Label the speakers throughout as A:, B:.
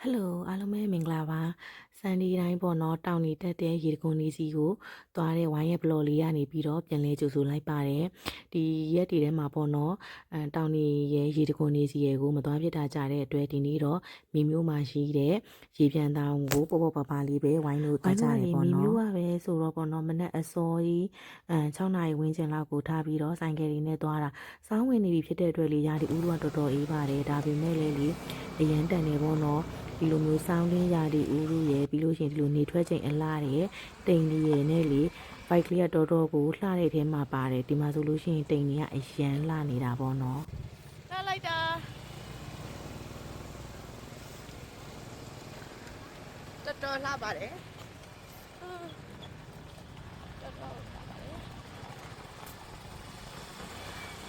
A: ဟယ်လိုအားလုံးပဲမင်္ဂလာပါစန်ဒီတိုင်းပေါ့နော်တောင်နေတက်တဲ့ရေတကွန်လေးစီကိုသွားတဲ့ဝိုင်းရဲ့ဘလော်လေးကနေပြီးတော့ပြန်လဲကြိုဆိုလိုက်ပါတယ်ဒီရက်တွေထဲမှာပေါ့နော်အဲတောင်နေရဲ့ရေတကွန်လေးစီရဲ့ကိုမသွားဖြစ်တာကြတဲ့အတွက်ဒီနေ့တော့မိမျိုးမှရှိတဲ့ရေပြန်တောင်ကိုပေါ့ပေါ့ပါပါလေးပဲဝိုင်းလို့သွားကြတယ်ပေါ့နော်မိမျိုးကပဲဆိုတော့ပေါ့နော်မနေ့အစောကြီးအဲ6နာရီဝန်းကျင်လောက်ကိုထားပြီးတော့ဆိုင်ကယ်တွေနဲ့သွားတာစောင်းဝင်နေပြီဖြစ်တဲ့အတွက်လေရာဒီဦးကတော်တော်အေးပါတယ်ဒါပေမဲ့လည်းလေအရန်တန်နေပေါ့နော် ဒီလိုမျိုးစောင်းရင်းရာဒီဥရုရဲ့ပြီးလို့ရှိရင်ဒီလိုနေထွက်ချိန်အလားတဲ့တိမ်လေးရဲ့နဲ့လေဘိုက်ကလေးကတော်တော်ကိုလှတဲ့ထဲမှာပါတယ်ဒီမှာဆိုလို့ရှိရင်တိမ်ကြီးကအရန်လှနေတာပေါ့နော်
B: လာလိုက်တာတော်တော်လှပါတယ်အာတော်တော်လှပါတယ်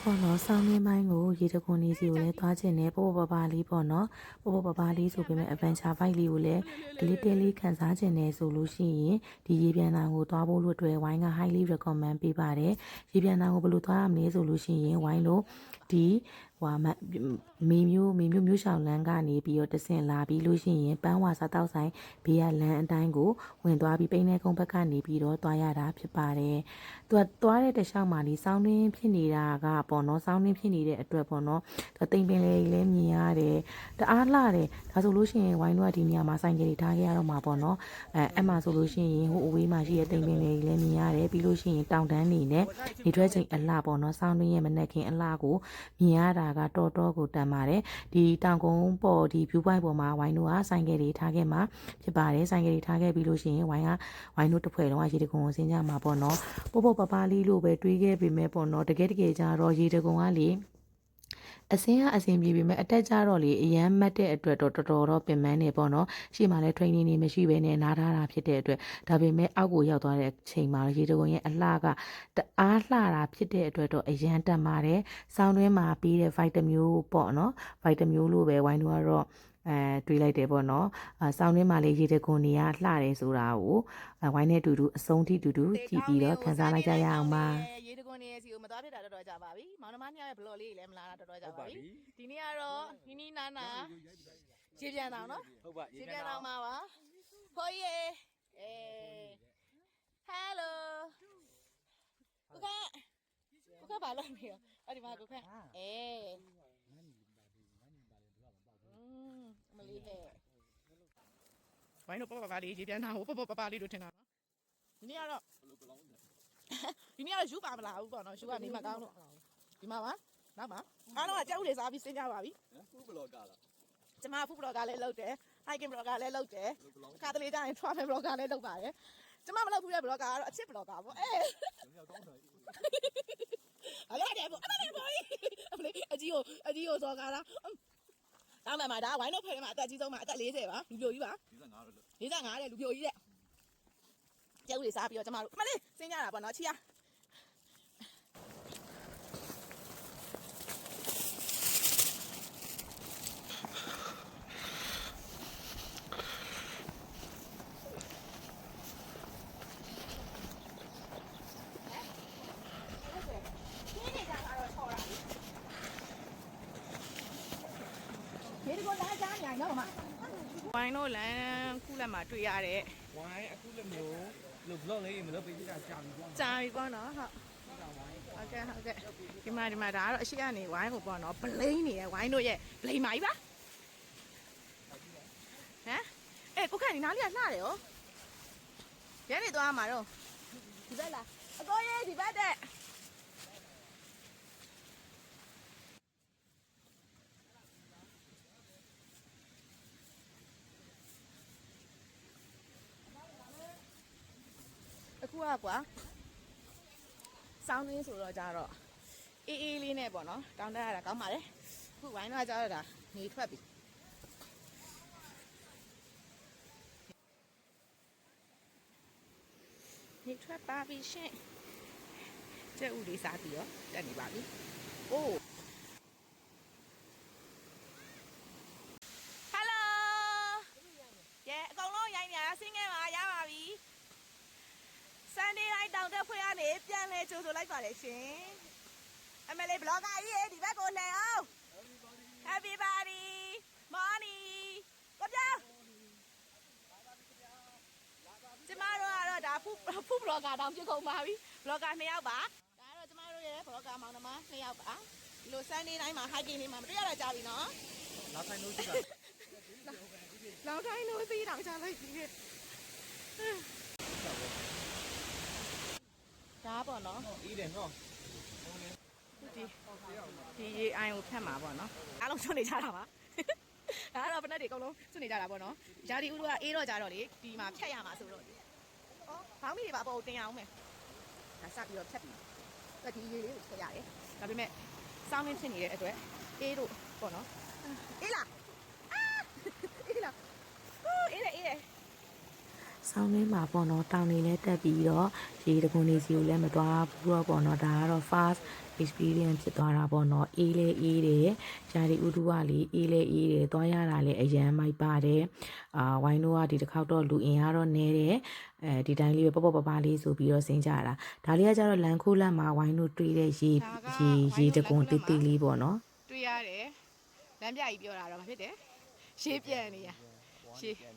A: ပေါ့နော်စောင်းရင်းပိုင်းကိုရေတခွန်လေးစီကိုလည်းသွားချင်တယ်ပေါ့ပေါ့ပါပါလေးပေါ့နော်ပေါ့ပေါ့ပါပါလေးဆိုပေမဲ့ adventure bike လေးကိုလည်း glitter လေးခန်းစားချင်တယ်ဆိုလို့ရှိရင်ဒီရေပြန်တောင်ကိုသွားဖို့လို့အတွက်ဝိုင်းက highly recommend ပေးပါတယ်ရေပြန်တောင်ကိုဘယ်လိုသွားရမလဲဆိုလို့ရှိရင်ဝိုင်းလို့ဒီ ဟွာမမေမျိုးမေမျိုးမျိုးရှောင်းလန်းကနေပြီးတော့တဆင်လာပြီးလို့ရှိရင်ပန်းဝါစားတောက်ဆိုင်ဘေးကလမ်းအတိုင်းကိုဝင်သွားပြီးပိန်းနေကုန်းဘက်ကနေပြီးတော့သွားရတာဖြစ်ပါတယ်သူကသွားတဲ့တခြားမှာဒီစောင်းတွင်းဖြစ်နေတာကပေါ့နော်စောင်းတွင်းဖြစ်နေတဲ့အတွက်ပေါ့နော်သူတိမ်ပင်လေးလည်းမြင်ရတယ်တအားလှတယ်ဒါဆိုလို့ရှိရင်ဝိုင်းတို့ကဒီနေရာမှာဆိုင်ကလေးထားခဲ့ရတော့မှာပေါ့နော်အဲအဲ့မှာဆိုလို့ရှိရင်ဟိုအဝေးမှာရှိတဲ့တိမ်ပင်လေးလည်းမြင်ရတယ်ပြီးလို့ရှိရင်တောင်တန်းနေနဲ့နေထွက်ချိန်အလှပေါ့နော်စောင်းတွင်းရဲ့မနေ့ခင်အလှကိုမြင်ရတာကတော်တော်ကိုတန်ပါတယ်ဒီတောင်ကုန်းပေါ်ဒီ view point ပေါ်မှာဝိုင်းတို့ကဆိုင်ကလေးထားခဲ့မှာဖြစ်ပါတယ်ဆိုင်ကလေးထားခဲ့ပြီးလို့ရှိရင်ဝိုင်းကဝိုင်းတို့တစ်ဖွဲ့လုံးကရေတကုံကိုဆင်းကြမှာပေါ့နော်ပို့ပို့ပပလေးလို့ပဲတွေးခဲ့ပေမဲ့ပေါ့နော်တကယ်တကယ်ကြတော့ရေတကုံကလေ အစင်းကအစင်းပြေပြီမဲ့အတက်ကြတော့လေအရန်မတ်တဲ့အတွက်တော့တော်တော်တော့ပင်ပန်းနေပေါ့နော်ရှေ့မှာလည်း training တွေမရှိဘဲနဲ့နားထားတာဖြစ်တဲ့အတွက်ဒါပေမဲ့အောက်ကိုရောက်သွားတဲ့အချိန်မှာရေတကုံရဲ့အလှကတအားလှတာဖြစ်တဲ့အတွက်တော့အရန်တက်ပါတယ်ဆောင်းတွင်းမှာပြီးတဲ့ vitamin မျိုးပေါ့နော် vitamin မျိုးလို့ပဲဝိုင်းတော့ကတော့ အဲတွေးလိုက်တယ်ပေါ့နော်အဆောင်းတွင်းမှာလေရေတကုံတွေကလှတယ်ဆိုတာကိုအဲဝိုင်းနဲ့အတူတူအဆုံးထိတူတူကြည့်ပြီးတော့ခန်းစားလိုက်ကြရအောင်ပါ
B: ရေတကွန်နေစီကိုမသွားဖြစ်တာတော်တော်ကြာပါပြီမောင်နှမနှစ်ယောက်ရဲ့ဘလော်လေးတွေလည်းမလာတာတော်တော်ကြာပါပြီဒီနေ့ကတော့နီနီနာနာရေပြန်တောင်နော်
C: ဟုတ်ပါ
B: ရေပြန်တောင်မှာပါဟိုရေအေးဟယ်လိုကိုကကိုကဘာလုပ်နေရောအဲ့ဒီမှာကိုကအေးอืมမ လေးဟဲ့ဝိုင်းတော့ပပပလေးရေပြန်တောင်ဟိုပပပပလေးတို့ထင်တာနော်ဒီနေ့ကတော့ဒီနေ့ကတော့ယူပါမလားဘူးပေါ့နော်ယူကနေမှကောင်းလို့ဒီမှာပါနောက်ပါအားလုံးကကြောက်လေစားပြီးစဉ်းကြပါပြီ
C: ဖူးဘလော့ကလား
B: ကျမဖူးဘလော့ကလည်းလုပ်တယ် hiking blog ကလည်းလုပ်တယ်ခါတလေကျရင် travel blog ကလည်းလုပ်ပါတယ်ကျမမလုပ်ဘူးတဲ့ blog ကတော့အချစ် blog ကပေါ့အေး
C: ကျွန်တော်ကောင်းတယ်
B: အလားတယ်ပေါ့အလားတယ်ပေါ့အမလေးအကြီးကိုအကြီးကိုစောကားတာ တောင်းမှမှာဒါဝိုင်းတော့ဖယ်ထဲမှာအသက်ကြီးဆုံးမှာအသက်40ပါလူပြိုကြီးပါ
C: 45လို့
B: 45တဲ့လူပြိုကြီးတဲ့ကျုပ်လေးစားပြီးတော့ကျမတို့အမလေးစဉ်းကြတာပေါ့နော်ချီယာ ကိုလာကြညာနော်မဝိုင်းတို့လမ်းခုလက်မှာတွေ့ရတဲ့
C: ဝိုင်းအခုလည်းမျိုးလို့ဘလော့လေးမလုပ်ပေးသေးတာကြာပြီကွာ
B: ကြာပြီပေါ့နော်ဟုတ်ဟုတ်ကဲ့ဟုတ်ကဲ့ဒီမှာဒီမှာဒါကတော့အရှိကနေဝိုင်းကိုပေါ့နော် blame နေရဝိုင်းတို့ရဲ့ blame ပါကြီးပါဟမ်အေးကိုခန့်ဒီနားလေးကလှတယ်ရောရဲနေသွားမှာတော့ဒီဘက်လားအကိုရေးဒီဘက်တဲ့ ခုကကွာစောင်းရင်းဆိုတော့ကြတော့အေးအေးလေးနဲ့ပေါ့နော်တောင်းတရတာကောင်းပါလေအခုဝိုင်းတော့ကြတော့ဒါနေထွက်ပြီနေထွက်ပါပြီရှင်ကျက်ဥလေးစားပြီးတော့တက်နေပါပြီအိုးဟယ်လိုရဲအကောင်လုံးရိုင်းနေရဆင်းခဲ့ပါရပါပြီ Sunday night တောင်တက်ဖွဲ့ရနေပြန်လဲကြိုဆိုလိုက်ပါလေရှင်အမလေးဘလော့ဂါကြီးရေဒီဘက်ကိုလှည့်အောင် Everybody morning ကိုပြောင်းကျမတို့ကတော့ဒါဖူဖူဘလော့ဂါတောင်ဖြစ်ကုန်ပါပြီဘလော့ဂါနှစ်ယောက်ပါဒါကတော့ကျမတို့ရဲ့ဘလော့ဂါမောင်နှမနှစ်ယောက်ပါဒီလို Sunday တိုင်းမှာ hiking လေးမှာမတွေ့ရတော့ကြပြီနော်
C: လာဆိုင်လို့ရှိတာ
B: လောင်တိုင်းလို့စီးတောင်ချလိုက်ပြီ ဒါပေါ့နော်
C: အေးတယ်နော်
B: ဒီဒီရေအိုင်ကိုဖြတ်မှာပေါ့နော်အားလုံးချွတ်နေကြတာပါဒါကတော့ဖက်တွေအကုန်လုံးချွတ်နေကြတာပေါ့နော်ဂျာဒီဦးတို့ကအေးတော့ကြတော့လေဒီမှာဖြတ်ရမှာဆိုတော့လေဩဘောင်းမီတွေပါပေါ့တင်အောင်မယ်ဒါစပြီးတော့ဖြတ်ပြီးတော့ဒီရေလေးကိုဖြတ်ရတယ်ဒါပေမဲ့စောင်းနေဖြစ်နေတဲ့အတွက်အေးတို့ပေါ့နော်အေးလားအာအေးလားအေးတယ်အေးတယ်
A: ဆောင်းထဲမှာပေါ့နော်တောင်တွေလည်းတက်ပြီးတော့ရေတကွန်နေစီကိုလည်းမသွားဘူးတော့ပေါ့နော်ဒါကတော့ fast experience ဖြစ်သွားတာပေါ့နော်အေးလဲအေးတယ်ယာဒီဥဒုကလေအေးလဲအေးတယ်သွားရတာလည်းအရန်မိုက်ပါတယ်အာဝိုင်းတို့ကဒီတစ်ခေါက်တော့လူအင်အားတော့နဲတယ်အဲဒီတိုင်းလေးပဲပေါ့ပေါ့ပပလေးဆိုပြီးတော့ဆင်းကြတာဒါလေးကကျတော့လန်ခိုးလက်မှာဝိုင်းတို့တွေ့တဲ့ရေရေရေတကွန်တိတိလေးပေါ့နော်
B: တွေ့ရတယ်လမ်းပြကြီးပြောတာတော့မဖြစ်တယ်ရှေးပြန်နေရရှေး
C: ပြန်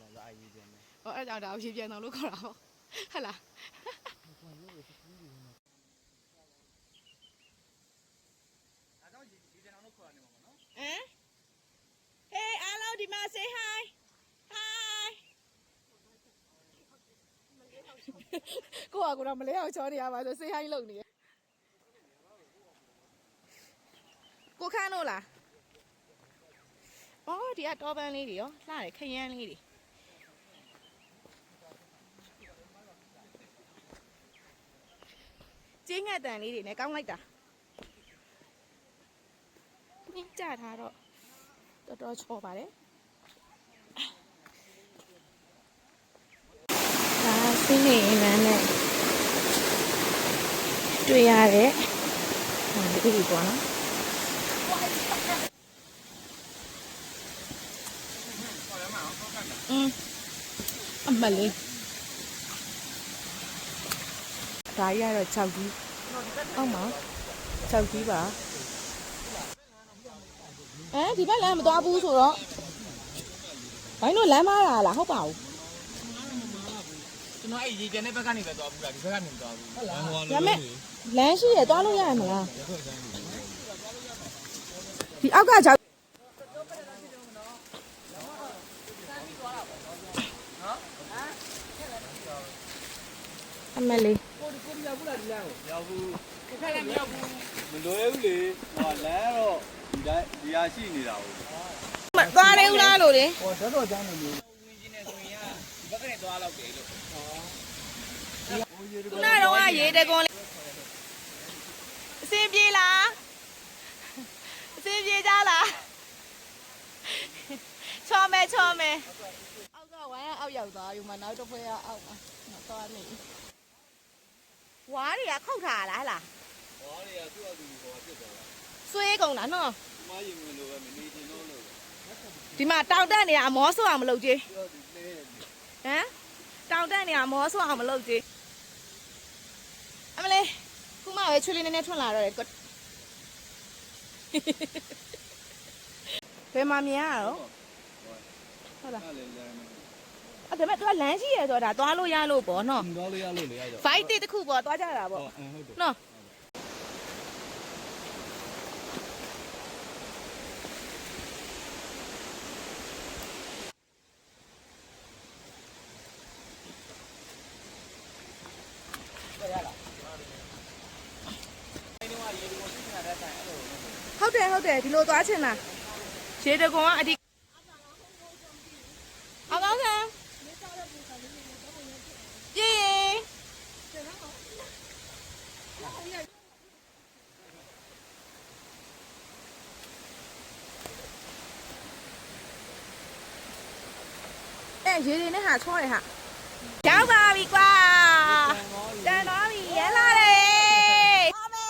C: လာအေးပြန်တယ်
B: ဟောအဲ့ကြောင့်ဒါကိုရှေးပြန်တော့လို့ခေါ်တာပေါ့ဟုတ်လား
C: အဲတော့ဒီဒီတောင်တော့ခေါ်နေမှာနော်
B: ဟမ်ဟေးအားလုံးဒီမှာ say hi hi ကိုကကတော့မလဲအောင်ချောနေရပါဆို say hi လုပ်နေရကိုခန်းလို့လားအော်ဒီကတောပန်းလေးတွေရောလှတယ်ခရမ်းလေးတွေ ကျင်းငတ်တန်လေးတွေနဲ့ကောင်းလိုက်တာမြင့်ကြထားတော့တော်တော်ချောပါတယ်ဒါစင်းနေအင်းနဲ့တွေ့ရတဲ့ဟိုဒီလိုပေါ့နော်อืมအမလေး ဒါကြီးကတော့6ကြီးအောက်မှာ6ကြီးပါအဲဒီဘက်လမ်းမသွားဘူးဆိုတော့ဘိုင်းတို့လမ်းမားတာလားဟုတ်ပါဘူး
C: ကျွန်တော်အဲ့ရေပြန်တဲ့ဘက်ကနေပဲသွားဘူးလားဒီဘက်ကနေမသွားဘူးဟုတ်လားဟို
B: ဒါပေမဲ့လမ်းရှိရသွားလို့ရရမလားဒီအောက်ကကြောက်အမလေး
C: ကိုဒီကိုရောက်ဘူးလားဒီလမ်းကိုရောက်ဘူးကိုခက်လည်းမရောက်ဘူးမလွယ်ဘူးလေဟောလမ်းတော့ဒီတိုင်းဒီဟာရှိနေတာဟုတ်
B: မသွားနေဦးလားလို့လေ
C: ဟောတော်တော်ကျမ်းနေမျိုးဝင်ချင်းနေဆိုရင်ကဒီဘက်ကနေသွားတော့တယ်လို့ဟောဟိုရေ
B: ခုနကတော့ကရေတကွန်လေးအစင်ပြေလားအစင်ပြေကြလားချောမဲချောမဲအောက်ကဝိုင်းကအောက်ရောက်သွားယူမနောက်တစ်ဖွဲကအောက်မှာမသွားနေ ဝါးတွေကခုတ်ထားလားဟလား
C: ဟောလေသူ့အတူဟောဖြစ်သွားတာ
B: ဆွေးကုန်တာနော်
C: ဒီမရင်မလို့ပဲမနေချင်တော့လို့
B: ဒီမှာတောင်တက်နေတာအမောဆွအောင်မလုပ်ကြီး
C: သူ့အတူလဲတယ်
B: ဟမ်တောင်တက်နေတာအမောဆွအောင်မလုပ်ကြီးအမလေးခုမှပဲချွေးလေးနည်းနည်းထွန်းလာတော့တယ်ကွဘယ်မှာမြင်ရတော့ဟုတ်လား
C: အဲ့လေလမ်း
B: အဲ့ဒါပေမဲ့ तू ကလမ်းရှိရဆိုတော့ဒါသွားလို့ရလို့ပေါ့နော်
C: တော့လေးရလို့လေရတော့
B: fight တစ်ခုပေါ့သွားကြတာ
C: ဟော
B: ပေါ့
C: အင်းဟုတ်တယ်
B: နော်ဟုတ်တယ်ဟုတ်တယ်ဒီလိုသွားချင်တာရေတကွန်ကအဒီအကောင်းဆန်ပြေးအဲ ရေတွေနဲ့ဟာချောတယ်ဟာရောက်ပါပြီကွာတန်သွားပြီရဲလာတယ်အမေ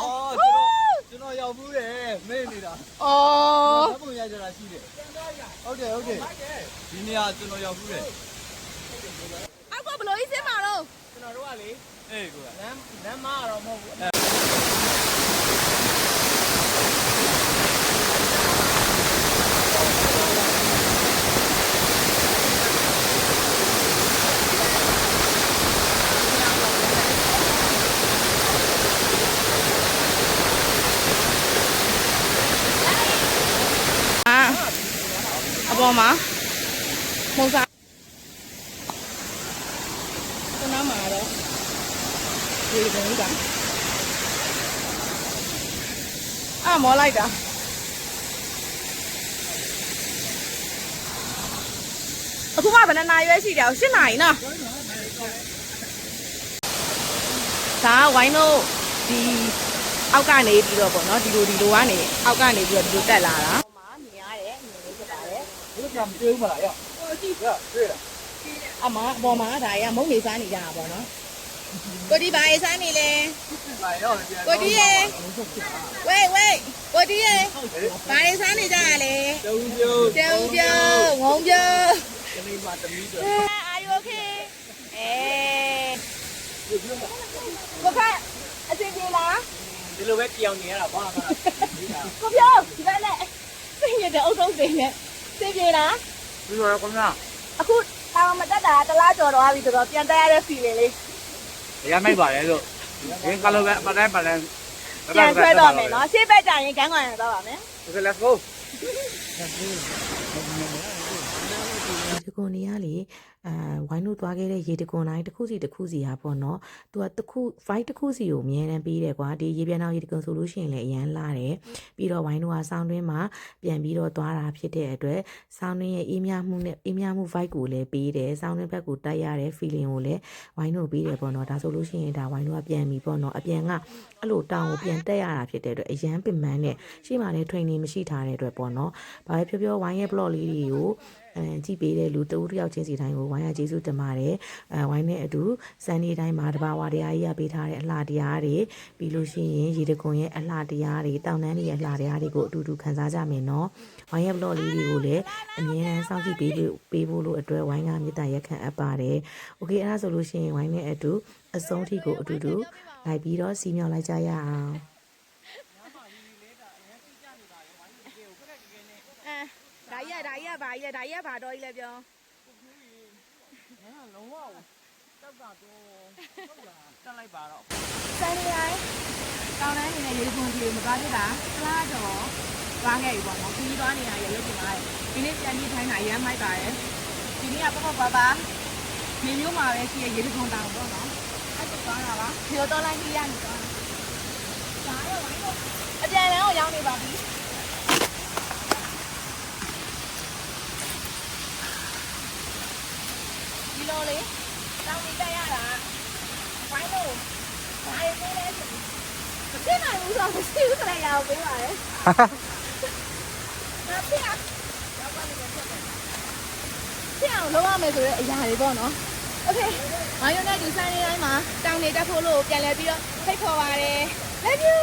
C: အော်ကျွန်တော်ကျွန်တော်ရောက်ဘူးတယ်မေ့နေတာ
B: အော်
C: ဓာတ်ပုံရိုက်ကြတာရှိတယ်ဟုတ်တယ်ဟုတ်တယ်ဒီနေရာကျွန်တော်ရောက်ဘူးတယ်
B: အောက်ကဘလို့ကြီးစင်းမှာတော့
C: ကျွန်တော်တို့ကလေအေးကိုကလမ်းလမ်းမကတော့မဟုတ်ဘူး
B: ပေါ်မှာမုံစားခုနမှာတော့ဒီပုံကြီးကအာမောလိုက်တာအခုမှဘယ်နှစ်နာရီရွေးရှိတယ်၈နာရီနော်ဒါကဝိုင်းတို့ဒီအောက်ကနေပြီးတော့ပေါ့နော်ဒီလိုဒီလိုကနေအောက်ကနေပြီးတော့ဒီလိုတက်လာတာမှာမြင်ရတယ်မြင်လို့ဖြစ်ပါ တ်
C: ကံမပြေဘူးမလားရဟိုကြည့်ရတွေ့လား
B: အမအပေါ်မှာဒါရမုံနေစားနေကြတာပေါ့နော်ကိုတီဘာရေးစားနေလဲ
C: ဘာရောပြန်
B: ကိုတီရေဝေးဝေးကိုတီရေဘာရေးစားနေကြရလဲ
C: တုံပြုံး
B: တုံပြုံးငုံပြုံး
C: တမီးမတမီးတော့
B: အာယိုခေအေးကိုကအစီအစဉ်လား
C: ဒီလိုပဲကြောင်နေရတာဘာမှမဟုတ်ဘူး
B: ကိုပြောဒီဘက်နဲ့စိတ်ရတဲ့အုပ်ဆုံးစိတ်နဲ့ သိပြေလား
C: ပြီးတော့ခင်ဗျာ
B: အခုတာမတက်တာတလားကျော်တော့ပြီဆိုတော့ပြန်တက်ရတဲ့ feel လေး
C: ရမိုက်ပါတယ်လို့ဒီကလောပဲအပတိုင်းပလန်
B: ပြန်ဆွဲတော့မယ်နော်ရှေ့ဘက်ကြရင်ခန်းကောင်ရတော့ပါမယ်
C: Okay let's go
A: ဒီကိုနေရလေအာ ဝိုင်းလို့သွားခဲ့တဲ့ရေတကွန်တိုင်းတစ်ခုစီတစ်ခုစီဟာပေါ့နော်သူကတစ်ခု fight တစ်ခုစီကိုအမြဲတမ်းပေးတယ်ကွာဒီရေပြန်အောင်ရေတကွန်ဆိုလို့ရှိရင်လည်းအရန်လာတယ်ပြီးတော့ဝိုင်းတို့ကဆောင်းတွင်းမှာပြန်ပြီးတော့သွားတာဖြစ်တဲ့အတွက်ဆောင်းတွင်းရဲ့အေးမြမှုနဲ့အေးမြမှု vibe ကိုလည်းပေးတယ်ဆောင်းတွင်းဘက်ကိုတိုက်ရတဲ့ feeling ကိုလည်းဝိုင်းတို့ပေးတယ်ပေါ့နော်ဒါဆိုလို့ရှိရင်ဒါဝိုင်းတို့ကပြန်ပြီးပေါ့နော်အပြန်ကအဲ့လိုတောင်ကိုပြန်တက်ရတာဖြစ်တဲ့အတွက်အရန်ပင်ပန်းနဲ့ရှေ့မှာလည်း training မရှိထားတဲ့အတွက်ပေါ့နော်ဘာပဲပြောပြောဝိုင်းရဲ့ blog လေးတွေကိုအဲကြည့်ပေးတဲ့လူတဦးတစ်ယောက်ချင်းစီတိုင်းကိုဝိုင်းရကျေးဇူတင်ပါတယ်အဲဝိုင်းနဲ့အတူစံနေတိုင်းမှာတဘာဝတရားကြီးရပေးထားတဲ့အလှတရားတွေပြီးလို့ရှိရင်ရေတကွန်ရဲ့အလှတရားတွေတောင်တန်းတွေရဲ့အလှတရားတွေကိုအတူတူခန်းစားကြမယ်နော်ဝိုင်းရဲ့ blog လေးတွေကိုလည်းအမြဲတမ်းစောင့်ကြည့်ပေးဖို့ပေးဖို့လို့အတွက်ဝိုင်းကမေတ္တာရက်ခံအပ်ပါတယ်โอเคအဲ့ဒါဆိုလို့ရှိရင်ဝိုင်းနဲ့အတူအဆုံးထိကိုအတူတူလိုက်ပြီးတော့စီးမြောက်လိုက်ကြရအောင်
B: အဲဒါကြီးကဒါကြီးကဘာကြီးလဲဒါကြီးကဘာတော့ကြီးလဲပြော
C: လုံးဝတောက်တာတော့ဟုတ်လားတက်လိုက်ပါတော့
B: စံနေတိုင်းတောင်းတန်းနေတဲ့ရေကွန်ကြီးကိုမသွားဖြစ်တာကလားတော့သွားခဲ့ပြီပေါ့နော်ခီးသွားနေတာရေရုပ်ပြင်ပါတယ်ဒီနေ့ပြန်ပြီးထိုင်းတာရမ်းမိုက်ပါတယ်ဒီနေ့ကပေါ့ပေါ့ပါပါနေမျိုးမှာပဲရှိရရေကွန်တောင်ပေါ့နော်အဲ့ဒါသွားတာပါဒီတော့လိုက်ပြီးရနေတော့ဒါရောဝိုင်းတော့အပြန်လန်းကိုရောက်နေပါပြီ လိုလေတောင်းနေတက်ရတာဝိုင်းလို့ဘာရေးလဲဆိုမသိနိုင်ဘူးဆိုတော့မရှိဘူးဆိုတော့ရအောင်ပေးပါလေဒါပြရရောက်ပါလိမ့်မယ်ဖြစ်တယ်ပြအောင်လုပ်ရမယ်ဆိုတော့အရာတွေပေါ့နော်โอเคမာယိုနဲ့ဒီဆိုင်လေးတိုင်းမှာတောင်းနေတက်ဖို့လို့ပြန်လဲပြီးတော့ဖိတ်ခေါ်ပါတယ် love you